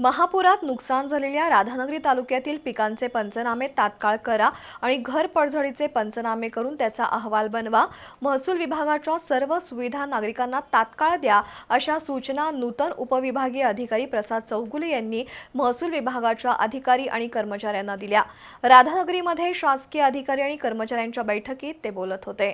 महापुरात नुकसान झालेल्या राधानगरी तालुक्यातील पिकांचे पंचनामे तात्काळ करा आणि घर पडझडीचे पंचनामे करून त्याचा अहवाल बनवा. महसूल विभागाच्या सर्व सुविधा नागरिकांना तात्काळ द्या अशा सूचना नूतन उपविभागीय अधिकारी प्रसाद चौगुले यांनी महसूल विभागाच्या अधिकारी आणि कर्मचाऱ्यांना दिल्या. राधानगरीमध्ये शासकीय अधिकारी आणि कर्मचाऱ्यांच्या बैठकीत ते बोलत होते.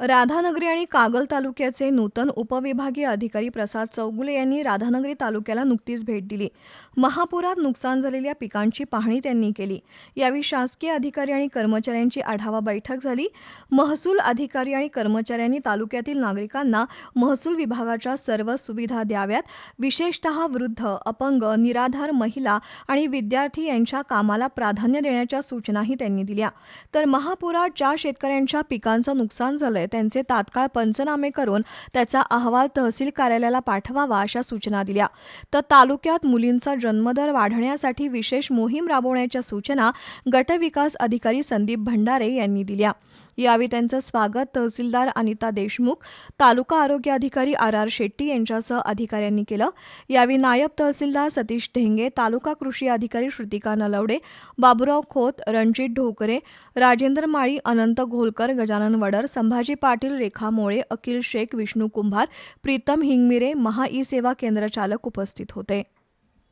राधानगरी आणि कागल तालुक्याचे नूतन उपविभागीय अधिकारी प्रसाद चौगुले यांनी राधानगरी तालुक्याला नुकतीच भेट दिली. महापुरात नुकसान झालेल्या पिकांची पाहणी त्यांनी केली. यावेळी शासकीय अधिकारी आणि कर्मचाऱ्यांची आढावा बैठक झाली. महसूल अधिकारी आणि कर्मचाऱ्यांनी तालुक्यातील नागरिकांना महसूल विभागाच्या सर्व सुविधा द्याव्यात. विशेषतः वृद्ध अपंग निराधार महिला आणि विद्यार्थी यांच्या कामाला प्राधान्य देण्याच्या सूचनाही त्यांनी दिल्या. तर महापुरात ज्या शेतकऱ्यांच्या पिकांचं नुकसान झालंय त्यांचे तात्काळ पंचनामे करून त्याचा अहवाल तहसील कार्यालयाला पाठवावा अशा सूचना दिल्या. तर तालुक्यात मुलींचा जन्मदर वाढण्यासाठी विशेष मोहीम राबवण्याच्या सूचना गटविकास अधिकारी संदीप भंडारे यांनी दिल्या. यावेळी त्यांचं स्वागत तहसीलदार अनिता देशमुख तालुका आरोग्य अधिकारी आर आर शेट्टी यांच्यासह अधिकाऱ्यांनी केलं. यावेळी नायब तहसीलदार सतीश ढेंगे तालुका कृषी अधिकारी श्रुतिका नलवडे बाबुराव खोत रणजित ढोकरे राजेंद्र माळी अनंत घोलकर गजानन वडर संभाजी पाटील रेखा मोळे अखिल शेख विष्णू कुंभार प्रीतम हिंगमिरे महा ई सेवा केंद्र चालक उपस्थित होते.